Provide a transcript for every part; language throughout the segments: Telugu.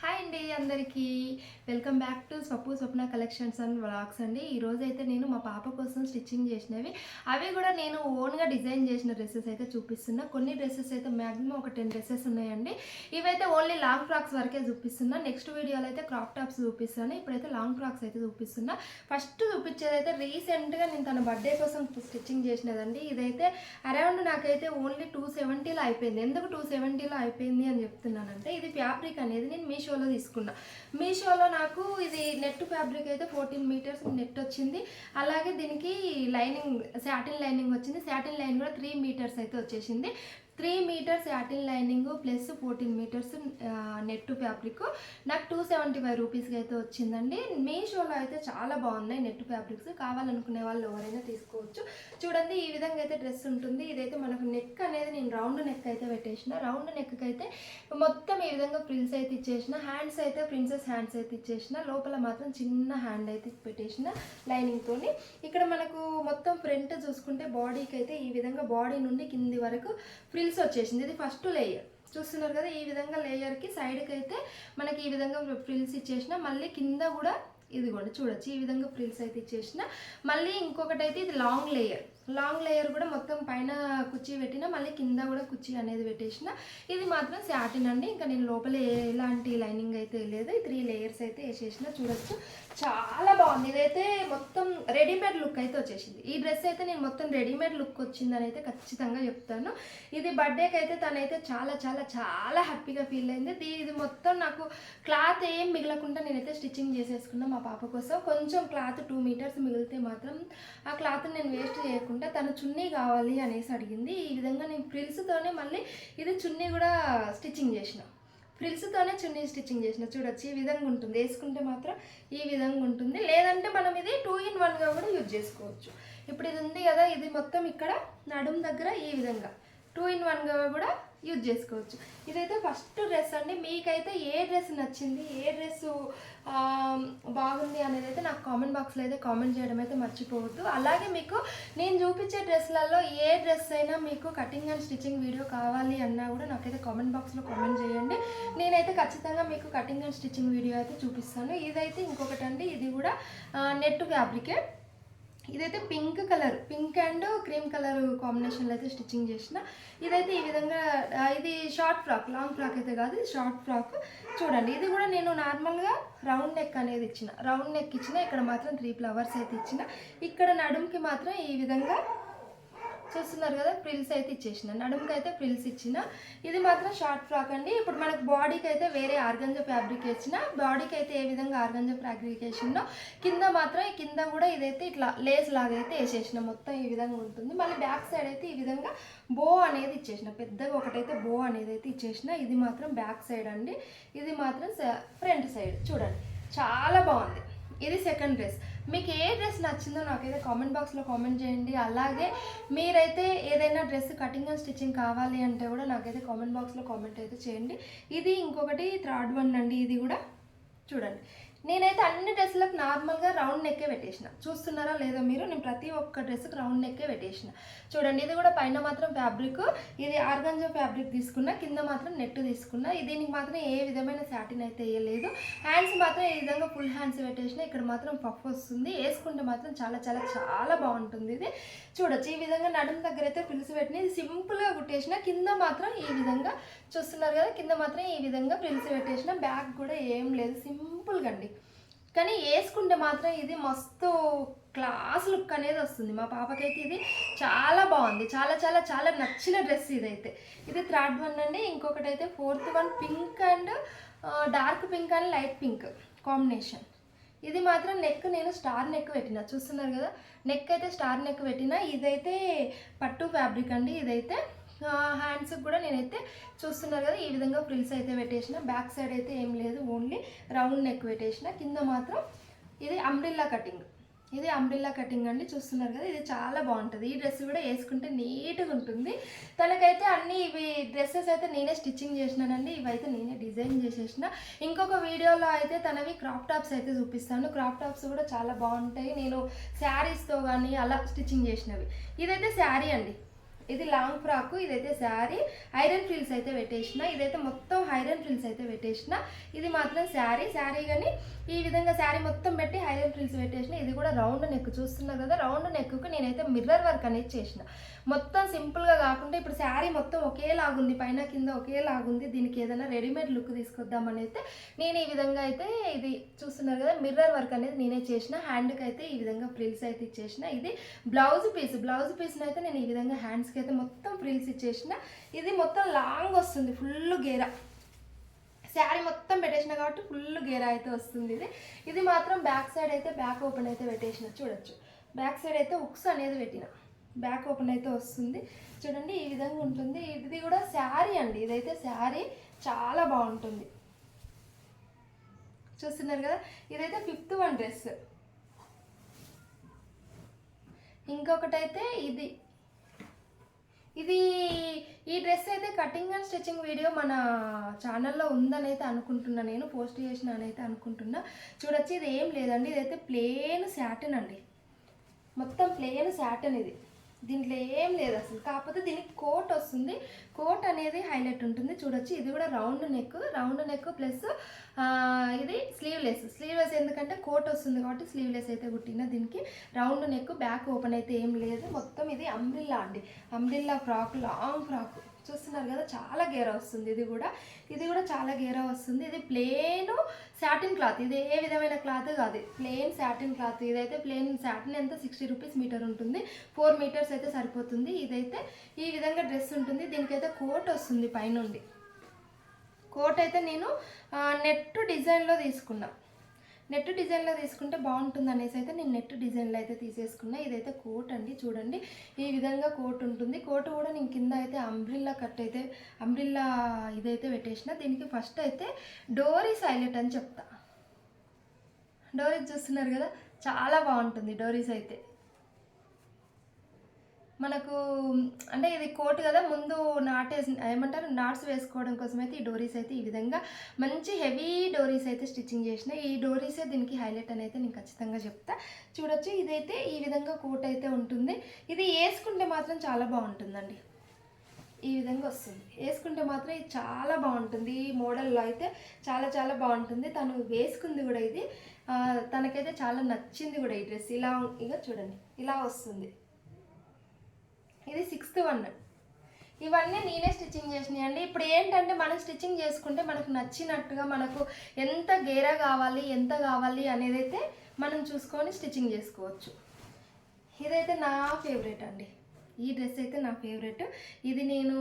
Hi అండి అందరికీ. Welcome back to స్వప్పు Swapna collections and vlogs అండి. ఈరోజు అయితే నేను మా పాప కోసం స్టిచ్చింగ్ చేసినవి. అవి కూడా నేను ఓన్గా డిజైన్ చేసిన డ్రెస్సెస్ అయితే చూపిస్తున్నా. కొన్ని డ్రెస్సెస్ అయితే మ్యాక్సిమం ఒక టెన్ డ్రెస్సెస్ ఉన్నాయండి. ఇవైతే ఓన్లీ లాంగ్ ఫ్రాక్స్ వరకే చూపిస్తున్నా. నెక్స్ట్ వీడియోలో అయితే క్రాప్ టాప్స్ చూపిస్తాను. ఇప్పుడైతే లాంగ్ ఫ్రాక్స్ అయితే చూపిస్తున్నా. ఫస్ట్ చూపించేది అయితే రీసెంట్గా నేను తన బర్త్డే కోసం స్టిచ్చింగ్ చేసినదండి. ఇదైతే అరౌండ్ నాకైతే ఓన్లీ టూ సెవెంటీలో అయిపోయింది. ఎందుకు టూ సెవెంటీలో అయిపోయింది అని చెప్తున్నానంటే ఇది ఫ్యాబ్రిక్ అనేది నేను మీషోలో తీసుకున్నా. మీషోలో నాకు ఇది నెట్ ఫ్యాబ్రిక్ అయితే ఫోర్టీన్ మీటర్స్ నెట్ వచ్చింది. అలాగే దీనికి లైనింగ్ శాటిన్ లైనింగ్ వచ్చింది. శాటిన్ లైన్ కూడా త్రీ మీటర్స్ అయితే వచ్చేసింది. Three metres satin lining plus fourteen metres net fabric. నాకు టూ సెవెంటీ ఫైవ్ రూపీస్కి అయితే వచ్చిందండి. మీషోలో అయితే చాలా బాగున్నాయి నెట్ ఫ్యాబ్రిక్స్. కావాలనుకునే వాళ్ళు ఎవరైనా తీసుకోవచ్చు. చూడండి ఈ విధంగా అయితే డ్రెస్ ఉంటుంది. ఇదైతే మనకు నెక్ అనేది నేను రౌండ్ నెక్ అయితే పెట్టేసిన. రౌండ్ నెక్కి అయితే మొత్తం ఈ విధంగా ప్రిన్స్ అయితే ఇచ్చేసిన. హ్యాండ్స్ అయితే ప్రిన్సెస్ హ్యాండ్స్ అయితే ఇచ్చేసిన. లోపల మాత్రం చిన్న హ్యాండ్ అయితే పెట్టేసిన లైనింగ్తోని ఇక్కడ మనకు మొత్తం ఫ్రంట్ చూసుకుంటే బాడీకి అయితే ఈ విధంగా బాడీ నుండి కింది వరకు ఫ్రిల్స్ వచ్చేసింది. ఇది ఫస్ట్ లేయర్ చూస్తున్నారు కదా ఈ విధంగా లేయర్కి సైడ్కి అయితే మనకి ఈ విధంగా ఫ్రిల్స్ ఇచ్చేసిన మళ్ళీ కింద కూడా ఇదిగోండి చూడొచ్చు. ఈ విధంగా ఫ్రిల్స్ అయితే ఇచ్చేసిన మళ్ళీ ఇంకొకటి అయితే ఇది లాంగ్ లేయర్ లాంగ్ లేయర్ కూడా మొత్తం పైన కుర్చీ పెట్టిన మళ్ళీ కింద కూడా కుర్చీ అనేది పెట్టేసిన. ఇది మాత్రం శాటిన్ అండి. ఇంకా నేను లోపల ఎలాంటి లైనింగ్ అయితే లేదు. ఈ త్రీ లేయర్స్ అయితే వేసేసిన చూడొచ్చు. చాలా బాగుంది. ఇదైతే మొత్తం రెడీమేడ్ లుక్ అయితే వచ్చేసింది. ఈ డ్రెస్ అయితే నేను మొత్తం రెడీమేడ్ లుక్ వచ్చిందని అయితే ఖచ్చితంగా చెప్తాను. ఇది బర్త్డేకి అయితే తనైతే చాలా చాలా చాలా హ్యాపీగా ఫీల్ అయింది. ఇది మొత్తం నాకు క్లాత్ ఏం మిగలకుండా నేనైతే స్టిచ్చింగ్ చేసేసుకున్నా మా పాప కోసం. కొంచెం క్లాత్ టూ మీటర్స్ మిగిలితే మాత్రం ఆ క్లాత్ నేను వేస్ట్ చేయకుండా తను చున్నీ కావాలి అనేసి అడిగింది. ఈ విధంగా నేను ఫ్రిల్స్తోనే మళ్ళీ ఇది చున్నీ కూడా స్టిచ్చింగ్ చేసిన. ఫ్రిల్స్తోనే చున్నీ స్టిచ్చింగ్ చేసిన. చూడొచ్చు ఈ విధంగా ఉంటుంది. వేసుకుంటే మాత్రం ఈ విధంగా ఉంటుంది. లేదంటే మనం ఇది టూ ఇన్ వన్గా కూడా యూజ్ చేసుకోవచ్చు. ఇప్పుడు ఇది ఉంది కదా ఇది మొత్తం ఇక్కడ నడుం దగ్గర ఈ విధంగా. టూ ఇన్ వన్గా కూడా యూజ్ చేసుకోవచ్చు. ఇదైతే ఫస్ట్ డ్రెస్ అండి. మీకైతే ఏ డ్రెస్ నచ్చింది ఏ డ్రెస్ బాగుంది అనేది అయితే నాకు కామెంట్ బాక్స్లో అయితే కామెంట్ చేయడం అయితే మర్చిపోవద్దు. అలాగే మీకు నేను చూపించే డ్రెస్లలో ఏ డ్రెస్ అయినా మీకు కటింగ్ అండ్ స్టిచ్చింగ్ వీడియో కావాలి అన్నా కూడా నాకైతే కామెంట్ బాక్స్లో కామెంట్ చేయండి. నేనైతే ఖచ్చితంగా మీకు కటింగ్ అండ్ స్టిచ్చింగ్ వీడియో అయితే చూపిస్తాను. ఇదైతే ఇంకొకటి అండి ఇది కూడా నెట్ ఫ్యాబ్రికే ఇదైతే pink colour pink and cream colour కాంబినేషన్లో అయితే స్టిచ్చింగ్ చేసిన. ఇదైతే ఈ విధంగా ఇది షార్ట్ ఫ్రాక్ లాంగ్ ఫ్రాక్ అయితే కాదు ఇది షార్ట్ ఫ్రాక్. చూడండి ఇది కూడా నేను నార్మల్గా రౌండ్ నెక్ అనేది ఇచ్చిన రౌండ్ నెక్ ఇచ్చిన ఇక్కడ మాత్రం త్రీ ఫ్లవర్స్ అయితే ఇచ్చిన. ఇక్కడ నడుముకి మాత్రం ఈ విధంగా చూస్తున్నారు కదా ఫ్రిల్స్ అయితే ఇచ్చేసిన నడుముకి అయితే ఫ్రిల్స్ ఇచ్చిన. ఇది మాత్రం షార్ట్ ఫ్రాక్ అండి. ఇప్పుడు మనకు బాడీకి అయితే వేరే ఆర్గంజ ఫ్యాబ్రిక్ ఇచ్చిన బాడీకి అయితే ఏ విధంగా ఆర్గంజ ఫ్యాబ్రిక్ వేసిందో కింద మాత్రం కింద కూడా ఇదైతే ఇట్లా లేస్ లాగా అయితే వేసేసిన. మొత్తం ఈ విధంగా ఉంటుంది. మళ్ళీ బ్యాక్ సైడ్ అయితే ఈ విధంగా బో అనేది ఇచ్చేసిన. పెద్దగా ఒకటైతే బో అనేది అయితే ఇచ్చేసిన. ఇది మాత్రం బ్యాక్ సైడ్ అండి. ఇది మాత్రం ఫ్రంట్ సైడ్ చూడండి చాలా బాగుంది. ఇది సెకండ్ డ్రెస్ మీకు ఏ డ్రెస్ నచ్చిందో నాకైతే కామెంట్ బాక్స్లో కామెంట్ చేయండి. అలాగే మీరైతే ఏదైనా డ్రెస్ కటింగ్ అండ్ స్టిచ్చింగ్ కావాలి అంటే కూడా నాకైతే కామెంట్ బాక్స్లో కామెంట్ అయితే చేయండి. ఇది ఇంకొకటి థర్డ్ వన్ అండి. ఇది కూడా చూడండి. నేనైతే అన్ని డ్రెస్సులకు నార్మల్గా రౌండ్ నెక్కే పెట్టేసిన. చూస్తున్నారా లేదో మీరు? నేను ప్రతి ఒక్క డ్రెస్కి రౌండ్ నెక్కే పెట్టేసిన. చూడండి ఇది కూడా పైన మాత్రం ఫ్యాబ్రిక్ ఇది ఆర్గంజా ఫ్యాబ్రిక్ తీసుకున్నా కింద మాత్రం నెట్ తీసుకున్నా. దీనికి మాత్రం ఏ విధమైన సాటిన్ అయితే వేయలేదు. హ్యాండ్స్ మాత్రం ఈ విధంగా ఫుల్ హ్యాండ్స్ పెట్టేసిన ఇక్కడ మాత్రం పఫ్ వస్తుంది. వేసుకుంటే మాత్రం చాలా చాలా చాలా బాగుంటుంది ఇది. చూడొచ్చు ఈ విధంగా నడుము దగ్గర అయితే పిలిచి పెట్టిన ఇది సింపుల్గా కుట్టేసిన కింద మాత్రం ఈ విధంగా చూస్తున్నారు కదా కింద మాత్రం ఈ విధంగా పిలిచి పెట్టేసిన బ్యాగ్ కూడా ఏం లేదు. సింపుల్ సింపుల్గా అండి. కానీ వేసుకుంటే మాత్రం ఇది మస్తు క్లాస్ లుక్ అనేది వస్తుంది. మా పాపకైతే ఇది చాలా బాగుంది. చాలా చాలా చాలా నచ్చిన డ్రెస్ ఇదైతే. ఇది థర్డ్ వన్ అండి. ఇంకొకటి అయితే fourth one pink and dark pink and light pink combination. ఇది మాత్రం నెక్ నేను స్టార్ నెక్ పెట్టిన. చూస్తున్నారు కదా నెక్ అయితే స్టార్ నెక్ పెట్టిన. ఇదైతే పట్టు ఫ్యాబ్రిక్ అండి. ఇదైతే హ్యాండ్స్ కూడా నేనైతే చూస్తున్నారు కదా ఈ విధంగా ఫ్రిల్స్ అయితే పెట్టేసిన. బ్యాక్ సైడ్ అయితే ఏం లేదు ఓన్లీ రౌండ్ నెక్ పెట్టేసిన. కింద మాత్రం ఇది అంబ్రిల్లా కటింగ్ ఇది అంబ్రిల్లా కటింగ్ అండి చూస్తున్నారు కదా ఇది చాలా బాగుంటుంది. ఈ డ్రెస్ కూడా వేసుకుంటే నీట్గా ఉంటుంది. తనకైతే అన్ని ఇవి డ్రెస్సెస్ అయితే నేనే స్టిచ్చింగ్ చేసినానండి ఇవైతే నేనే డిజైన్ చేసేసిన. ఇంకొక వీడియోలో అయితే తనవి క్రాప్ టాప్స్ అయితే చూపిస్తాను. క్రాప్ టాప్స్ కూడా చాలా బాగుంటాయి. నేను శారీస్తో కానీ అలా స్టిచ్చింగ్ చేసినవి. ఇదైతే శారీ అండి. ఇది లాంగ్ ఫ్రాక్ ఇదైతే శారీ. ఐరన్ ఫ్రిల్స్ అయితే పెట్టేసిన. ఇదైతే మొత్తం ఐరన్ ఫ్రిల్స్ అయితే పెట్టేసిన. ఇది మాత్రం శారీ. శారీ కానీ ఈ విధంగా శారీ మొత్తం పెట్టి ఐరన్ ఫ్రిల్స్ పెట్టేసిన. ఇది కూడా రౌండ్ నెక్ చూస్తున్నారు కదా రౌండ్ నెక్కు నేనైతే మిర్రర్ వర్క్ అనేది చేసిన. మొత్తం సింపుల్గా కాకుండా ఇప్పుడు శారీ మొత్తం ఒకేలాగుంది పైన కింద ఒకేలాగుంది. దీనికి ఏదైనా రెడీమేడ్ లుక్ తీసుకొద్దామని అయితే నేను ఈ విధంగా అయితే ఇది చూస్తున్నారు కదా మిర్రర్ వర్క్ అనేది నేనే చేసిన. హ్యాండ్కి అయితే ఈ విధంగా ఫ్రిల్స్ అయితే ఇచ్చేసిన. ఇది బ్లౌజ్ పీస్ బ్లౌజ్ పీస్ని అయితే నేను ఈ విధంగా హ్యాండ్స్కి అయితే మొత్తం ఫ్రిల్స్ ఇచ్చేసిన. ఇది మొత్తం లాంగ్ వస్తుంది ఫుల్ గేరా. శారీ మొత్తం పెట్టేసిన కాబట్టి ఫుల్ గేరా అయితే వస్తుంది ఇది. ఇది మాత్రం బ్యాక్ సైడ్ అయితే బ్యాక్ ఓపెన్ అయితే పెట్టేసిన చూడొచ్చు. బ్యాక్ సైడ్ అయితే ఉక్స్ అనేది పెట్టిన. బ్యాక్ ఓపెన్ అయితే వస్తుంది. చూడండి ఈ విధంగా ఉంటుంది. ఇది కూడా శారీ అండి. ఇదైతే శారీ చాలా బాగుంటుంది. చూస్తున్నారు కదా ఇదైతే ఫిఫ్త్ వన్ డ్రెస్. ఇంకొకటైతే ఇది. ఇది ఈ డ్రెస్ అయితే కటింగ్ అండ్ స్టిచ్చింగ్ వీడియో మన ఛానల్లో ఉందని అయితే అనుకుంటున్నా నేను పోస్ట్ చేసిన అని అయితే అనుకుంటున్నా. చూడొచ్చు ఇది ఏం లేదండి ఇదైతే ప్లేన్ శాటన్ అండి. మొత్తం ప్లేన్ శాటన్ ఇది. దీంట్లో ఏం లేదు అసలు. కాకపోతే దీనికి కోట్ వస్తుంది. కోట్ అనేది హైలైట్ ఉంటుంది. చూడొచ్చు. ఇది కూడా round neck round neck plus ఇది స్లీవ్లెస్. స్లీవ్లెస్ ఎందుకంటే కోట్ వస్తుంది కాబట్టి స్లీవ్లెస్ అయితే కుట్టిన దీనికి. రౌండ్ నెక్ బ్యాక్ ఓపెన్ అయితే ఏం లేదు. మొత్తం ఇది అంబ్రిల్లా అండి. Umbrella frock long frock. చూస్తున్నారు కదా చాలా గేరా వస్తుంది ఇది కూడా. ఇది కూడా చాలా గేరా వస్తుంది. ఇది ప్లెయిన్ శాటిన్ క్లాత్. ఇది ఏ విధమైన క్లాత్ కాదు. Plain satin cloth. ఇదైతే ప్లేన్ శాటిన్ ఎంత? సిక్స్టీ రూపీస్ మీటర్ ఉంటుంది. ఫోర్ మీటర్స్ అయితే సరిపోతుంది. ఇదైతే ఈ విధంగా డ్రెస్ ఉంటుంది. దీనికైతే కోట్ వస్తుంది పైనుండి. కోట్ అయితే నేను నెట్ డిజైన్లో తీసుకున్నాను నెట్ డిజైన్లో తీసుకుంటే బాగుంటుంది అనేసి అయితే నేను నెట్ డిజైన్లో అయితే తీసేసుకున్నా. ఇదైతే కోట్ అండి చూడండి. ఈ విధంగా కోట్ ఉంటుంది. కోట్ కూడా నేను కింద అయితే అంబ్రిల్లా కట్ అయితే అంబ్రిల్లా ఇదైతే పెట్టేసిన. దీనికి ఫస్ట్ అయితే డోరీ సైలెట్ అని చెప్తా. డోరీస్ చూస్తున్నారు కదా చాలా బాగుంటుంది డోరీస్ అయితే. మనకు అంటే ఇది కోట్ కదా ముందు నాటేసి ఏమంటారు నాట్స్ వేసుకోవడం కోసం అయితే ఈ డోరీస్ అయితే ఈ విధంగా మంచి హెవీ డోరీస్ అయితే స్టిచ్చింగ్ చేసిన. ఈ డోరీసే దీనికి హైలైట్ అని అయితే నేను ఖచ్చితంగా చెప్తా. చూడొచ్చు ఇదైతే ఈ విధంగా కోట్ అయితే ఉంటుంది. ఇది వేసుకుంటే మాత్రం చాలా బాగుంటుందండి. ఈ విధంగా వస్తుంది. వేసుకుంటే మాత్రం ఇది చాలా బాగుంటుంది. ఈ మోడల్లో అయితే చాలా చాలా బాగుంటుంది. తను వేసుకుంది కూడా ఇది. తనకైతే చాలా నచ్చింది కూడా ఈ డ్రెస్. ఇలా ఇక చూడండి. ఇలా వస్తుంది. ఇది సిక్స్త్ వన్ ఇవన్నీ నేనే స్టిచ్చింగ్ చేసినాయి అండి. ఇప్పుడు ఏంటంటే మనం స్టిచ్చింగ్ చేసుకుంటే మనకు నచ్చినట్టుగా మనకు ఎంత గేరా కావాలి ఎంత కావాలి అనేది అయితే మనం చూసుకొని స్టిచ్చింగ్ చేసుకోవచ్చు. ఇదైతే నా ఫేవరెట్ అండి. ఈ డ్రెస్ అయితే నా ఫేవరెట్ ఇది నేను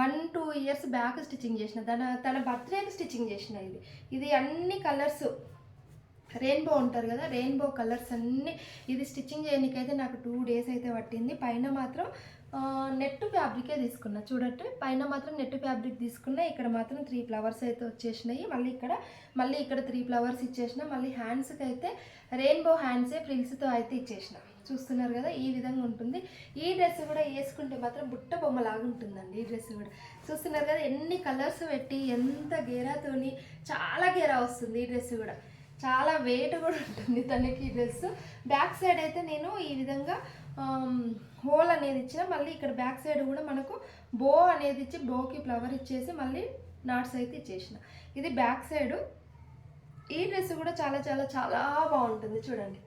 one two years back stitching చేసిన. తన తన బర్త్డేకి స్టిచ్చింగ్ చేసిన ఇది. ఇది అన్ని కలర్స్ రెయిన్బో ఉంటారు కదా రెయిన్బో కలర్స్ అన్నీ. ఇది స్టిచ్చింగ్ చేయడానికైతే నాకు టూ డేస్ అయితే పట్టింది. పైన మాత్రం నెట్ ఫ్యాబ్రికే తీసుకున్నా. చూడట్టు పైన మాత్రం నెట్ ఫ్యాబ్రిక్ తీసుకున్నా. ఇక్కడ మాత్రం త్రీ ఫ్లవర్స్ అయితే వచ్చేసినాయి. మళ్ళీ ఇక్కడ మళ్ళీ ఇక్కడ త్రీ ఫ్లవర్స్ ఇచ్చేసిన. మళ్ళీ హ్యాండ్స్కి అయితే రెయిన్బో హ్యాండ్సే ఫ్రిల్స్తో అయితే ఇచ్చేసిన. చూస్తున్నారు కదా ఈ విధంగా ఉంటుంది. ఈ డ్రెస్ కూడా వేసుకుంటే మాత్రం బుట్ట బొమ్మలాగా ఉంటుందండి ఈ డ్రెస్ కూడా. చూస్తున్నారు కదా ఎన్ని కలర్స్ పెట్టి ఎంత గేరాతోని చాలా గేరా వస్తుంది ఈ డ్రెస్ కూడా. చాలా వెయిట్ కూడా ఉంటుంది తనకి డ్రెస్ బ్యాక్ సైడ్ అయితే నేను ఈ విధంగా హోల్ అనేది ఇచ్చిన మళ్ళీ ఇక్కడ బ్యాక్ సైడ్ కూడా మనకు బో అనేది ఇచ్చి బోకి ఫ్లవర్ ఇచ్చేసి మళ్ళీ నాట్స్ అయితే ఇచ్చేసిన. ఇది బ్యాక్ సైడు ఈ డ్రెస్ కూడా చాలా చాలా చాలా బాగుంటుంది చూడండి.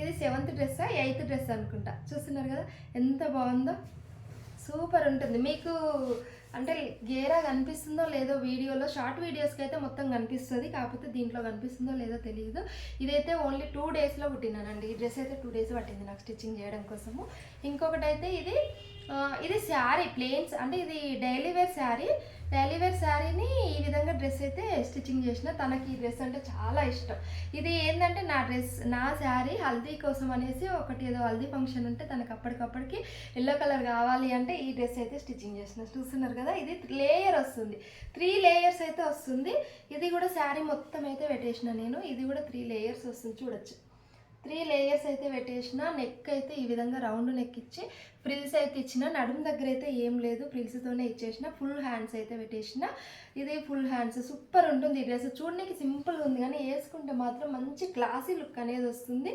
ఇది సెవెంత్ డ్రెస్ ఎయిత్ డ్రెస్ అనుకుంటా. చూస్తున్నారు కదా ఎంత బాగుందో? సూపర్ ఉంటుంది. మీకు అంటే గేరా కనిపిస్తుందో లేదో వీడియోలో షార్ట్ వీడియోస్కి అయితే మొత్తం కనిపిస్తుంది కాకపోతే దీంట్లో కనిపిస్తుందో లేదో తెలియదు. ఇదైతే ఓన్లీ టూ డేస్లో కుట్టినానండి ఈ డ్రెస్ అయితే టూ డేస్ పట్టింది నాకు స్టిచ్చింగ్ చేయడం కోసము. ఇంకొకటి అయితే ఇది ఇది శారీ ప్లేన్స్ అంటే ఇది డైలీ వేర్ శారీ. డైలీ శారీని ఈ విధంగా డ్రెస్ అయితే స్టిచ్చింగ్ చేసిన. తనకి ఈ డ్రెస్ అంటే చాలా ఇష్టం. ఇది ఏంటంటే నా డ్రెస్ నా శారీ హల్దీ కోసం అనేసి ఒకటి ఏదో హల్దీ ఫంక్షన్ ఉంటే తనకు అప్పటికప్పటికి ఎల్లో కలర్ కావాలి అంటే ఈ డ్రెస్ అయితే స్టిచ్చింగ్ చేసిన. చూస్తున్నారు కదా ఇది లేయర్ వస్తుంది. త్రీ లేయర్స్ అయితే వస్తుంది. ఇది కూడా శారీ మొత్తం అయితే పెట్టేసిన నేను. ఇది కూడా త్రీ లేయర్స్ వస్తుంది చూడొచ్చు. త్రీ లేయర్స్ అయితే పెట్టేసిన నెక్ అయితే ఈ విధంగా రౌండ్ నెక్ ఇచ్చి ప్రిల్స్ అయితే ఇచ్చిన నడుము దగ్గర అయితే ఏం లేదు ఫ్రిల్స్తోనే ఇచ్చేసిన ఫుల్ హ్యాండ్స్ అయితే పెట్టేసిన ఇది ఫుల్ హ్యాండ్స్ సూపర్ ఉంటుంది ఈ డ్రెస్. చూడడానికి సింపుల్గా ఉంది కానీ వేసుకుంటే మాత్రం మంచి క్లాసీ లుక్ అనేది వస్తుంది.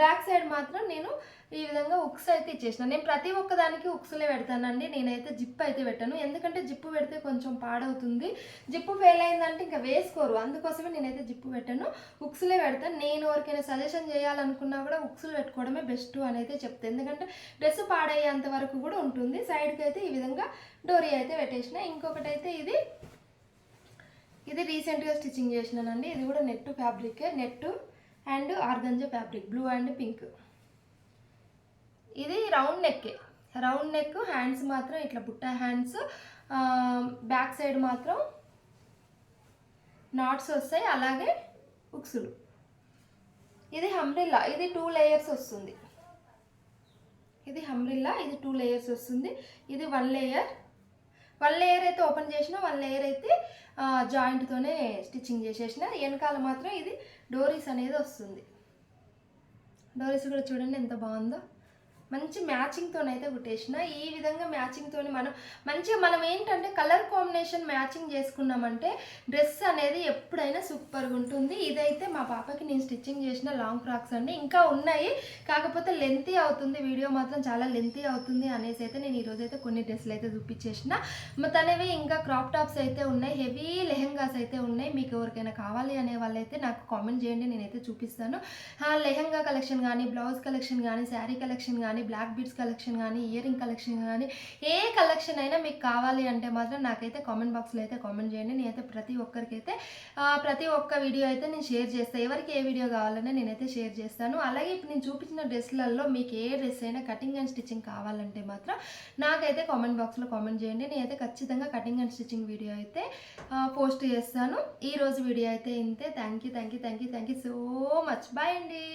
బ్యాక్ సైడ్ మాత్రం నేను ఈ విధంగా ఉక్స్ అయితే ఇచ్చేసిన. నేను ప్రతి ఒక్క దానికి ఉక్స్లే పెడతానండి. నేనైతే జిప్ అయితే పెట్టాను. ఎందుకంటే జిప్పు పెడితే కొంచెం పాడవుతుంది. జిప్పు ఫెయిల్ అయిందంటే ఇంకా వేసుకోరు. అందుకోసమే నేనైతే జిప్పు పెట్టాను. ఉక్స్లే పెడతాను నేను ఎవరికైనా సజెషన్ చేయాలనుకున్నా కూడా ఉక్స్లు పెట్టుకోవడమే బెస్ట్ అని అయితే చెప్తాను ఎందుకంటే డ్రెస్ పాడయ్యేంత వరకు కూడా ఉంటుంది. సైడ్కి అయితే ఈ విధంగా డోరీ అయితే పెట్టేసిన. ఇంకొకటి అయితే ఇది ఇది రీసెంట్గా స్టిచ్చింగ్ చేసినానండి. ఇది కూడా net ఫ్యాబ్రికే net and organza fabric blue and pink ఇది రౌండ్ నెక్కే రౌండ్ నెక్ హ్యాండ్స్ మాత్రం ఇట్లా బుట్ట హ్యాండ్స్ బ్యాక్ సైడ్ మాత్రం నాట్స్ వస్తాయి. అలాగే ఉక్సులు. ఇది హమ్రిల్లా ఇది టూ లేయర్స్ వస్తుంది. ఇది హంబ్రిల్లా ఇది టూ లేయర్స్ వస్తుంది. ఇది వన్ లేయర్ వన్ లేయర్ అయితే ఓపెన్ చేసిన వన్ లేయర్ అయితే జాయింట్తోనే స్టిచ్చింగ్ చేసేసిన. వెనకాల మాత్రం ఇది డోరీస్ అనేది వస్తుంది. డోరీస్ కూడా చూడండి ఎంత బాగుందో. మంచి మ్యాచింగ్తోనైతే కుట్టేసిన. ఈ విధంగా మ్యాచింగ్తో మనం మంచిగా మనం ఏంటంటే కలర్ కాంబినేషన్ మ్యాచింగ్ చేసుకున్నామంటే డ్రెస్ అనేది ఎప్పుడైనా సూపర్గా ఉంటుంది. ఇదైతే మా పాపకి నేను స్టిచ్చింగ్ చేసిన లాంగ్ ఫ్రాక్స్ అండి. ఇంకా ఉన్నాయి. కాకపోతే లెంతీ అవుతుంది. వీడియో మాత్రం చాలా లెంతీ అవుతుంది అనేసి అయితే నేను ఈరోజు అయితే కొన్ని డ్రెస్సులు అయితే చూపించేసిన. తనవి ఇంకా క్రాప్ టాప్స్ అయితే ఉన్నాయి. హెవీ లెహెంగాస్ అయితే ఉన్నాయి. మీకు ఎవరికైనా కావాలి అనే వాళ్ళైతే నాకు కామెంట్ చేయండి. నేనైతే చూపిస్తాను. లెహెంగా కలెక్షన్ కానీ బ్లౌజ్ కలెక్షన్ కానీ శారీ కలెక్షన్ కానీ బ్లాక్ బీడ్స్ కలెక్షన్ కానీ ఇయర్ రింగ్ కలెక్షన్ కానీ ఏ కలెక్షన్ అయినా మీకు కావాలి అంటే మాత్రం నాకైతే కామెంట్ బాక్స్లో అయితే కామెంట్ చేయండి. నేనైతే ప్రతి ఒక్కరికైతే ప్రతి ఒక్క వీడియో అయితే నేను షేర్ చేస్తాను ఎవరికి ఏ వీడియో కావాలన్నా నేనైతే షేర్ చేస్తాను. అలాగే ఇప్పుడు నేను చూపించిన డ్రెస్లలో మీకు ఏ డ్రెస్ అయినా కటింగ్ అండ్ స్టిచ్చింగ్ కావాలంటే మాత్రం నాకైతే కామెంట్ బాక్స్లో కామెంట్ చేయండి. నేనైతే ఖచ్చితంగా కటింగ్ అండ్ స్టిచ్చింగ్ వీడియో అయితే పోస్ట్ చేస్తాను. ఈ రోజు వీడియో అయితే ఇంతే. Thank you thank you thank you thank you so much bye అండి.